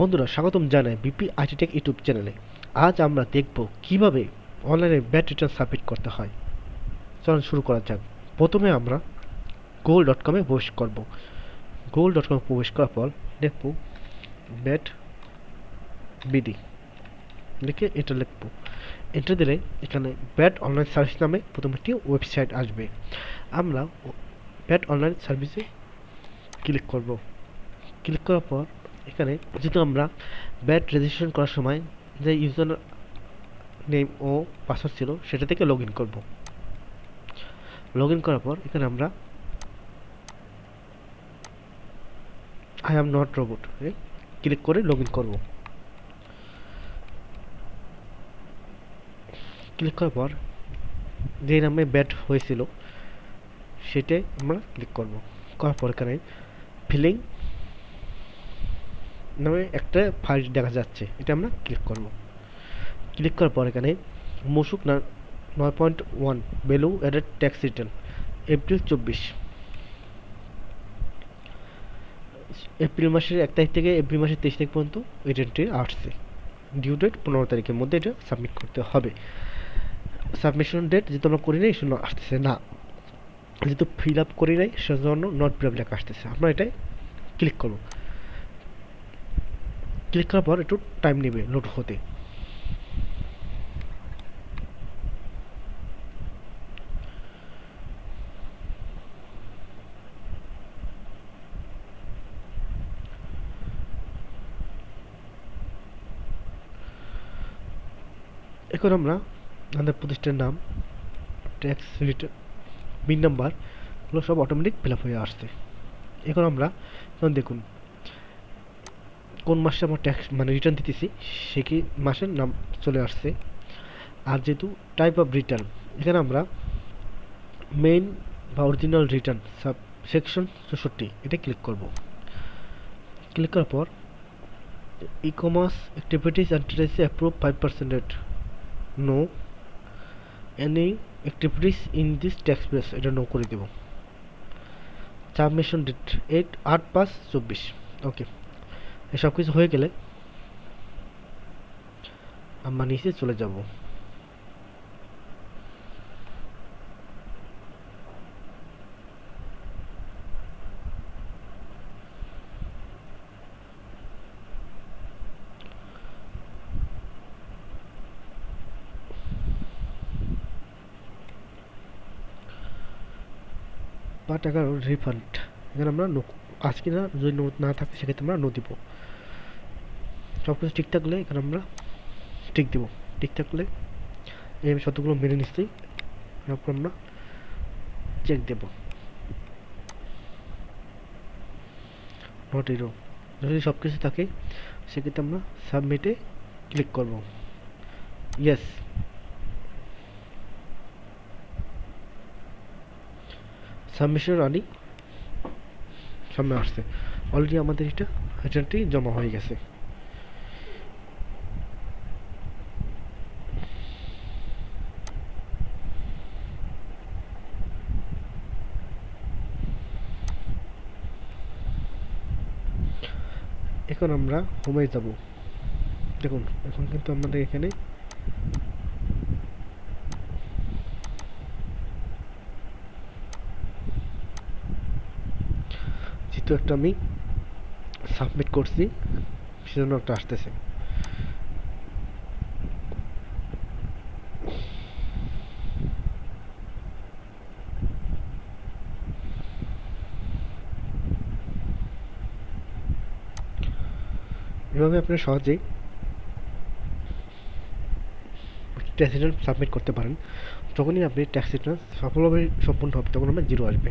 বন্ধুরা, স্বাগতম জানাই বিপি আইটি টেক ইউটিউব চ্যানেলে। আজ আমরা দেখব কীভাবে অনলাইনে ব্যাট রিটার্ন সাবমিট করতে হয়। চলুন শুরু করা যাক। প্রথমে আমরা গুগল ডট কমে প্রবেশ করব। গুগল ডট কমে প্রবেশ করার পর দেখব ব্যাট বিডি। লিখে এটা লিখব। এটা দিলে এখানে ব্যাট অনলাইন সার্ভিস নামে প্রথম একটি ওয়েবসাইট আসবে। আমরা ব্যাট অনলাইন সার্ভিসে ক্লিক করব। ক্লিক করার পর এখানে যেহেতু আমরা ব্যাট রেজিস্ট্রেশন করার সময় যে ইউজার নেম ও পাসওয়ার্ড ছিল সেটা থেকে লগ ইন করব। লগ ইন করার পর এখানে আমরা I am not robot click করে লগ ইন করব। ক্লিক করার পর যে নামে ব্যাট হয়েছিল সেটাই আমরা ক্লিক করব। করার পর এখানে ফিলিং নামে একটা ফাইল দেখা যাচ্ছে। এটা আমরা ক্লিক করব। ক্লিক করার পর এখানে মসুক না নয় point one value added tax return April চব্বিশ। এপ্রিল মাসের এক তারিখ থেকে এপ্রিল মাসের তেইশ তারিখ পর্যন্ত রিটার্নটি আসছে। ডিউ ডেট পনেরো তারিখের মধ্যে এটা সাবমিট করতে হবে। সাবমিশন ডেট যেহেতু আমরা করি নাই, সেজন্য আসতেছে না। যেহেতু ফিল আপ করি নাই, সেজন্য নট ফিল আপ লেখা আসতেছে। আমরা এটাই ক্লিক করব। ক্লিক করার পর একটু টাইম নেবে লোড হতে। এখন আমরা আমাদের প্রতিষ্ঠানের নাম ট্যাক্স রিটার্ন বিন নাম্বার এগুলো সব অটোমেটিক ফিল আপ হয়ে আসছে। এখন আমরা এখন দেখুন কোন মাসে আমার ট্যাক্স মানে রিটার্ন দিতেছি সে কি মাসের নাম চলে আসছে আর যেহেতু টাইপ অফ রিটার্ন এখানে আমরা মেইন বা অরিজিনাল রিটার্ন সাব সেকশন চৌষট্টি এটা ক্লিক করব ক্লিক করার পর e commerce activities ট্রেসে approve five percentage no any activities in this tax base এটা নো করে দেব সাবমিশন ডেট এইট আট পাঁচ চব্বিশ ওকে এসব কিছু হয়ে গেলে আমরা নিচে চলে যাব। টাকার রিফান্ড এখানে আমরা আজ কিনা যদি না থাকে, সেক্ষেত্রে আমরা নো দিব। সব কিছু ঠিক থাকলে এখানে আমরা ঠিক দেবো। ঠিক থাকলে এই শতগুলো মেনে নিচ্ছি তারপর আমরা চেক দেব। নট ইরো যদি সব কিছু থাকে, সেক্ষেত্রে আমরা সাবমিটে ক্লিক করব। ইয়েস সাবমিশন আনি সামনে আসছে। অলরেডি আমাদের এটা রিটার্নটি জমা হয়ে গেছে। এখন আমরা হোমে যাব। দেখুন, এখন কিন্তু আমাদের এখানে যেহেতু একটা আমি সাবমিট করছি, সেজন্য একটা আসতেছে। এভাবে আপনারা সহজেই ট্যাক্স রিটার্ন সাবমিট করতে পারেন। যখনই আপনি ট্যাক্স রিটার্ন সফলভাবে সম্পূর্ণ হবে, তখন আপনার জিরো আসবে।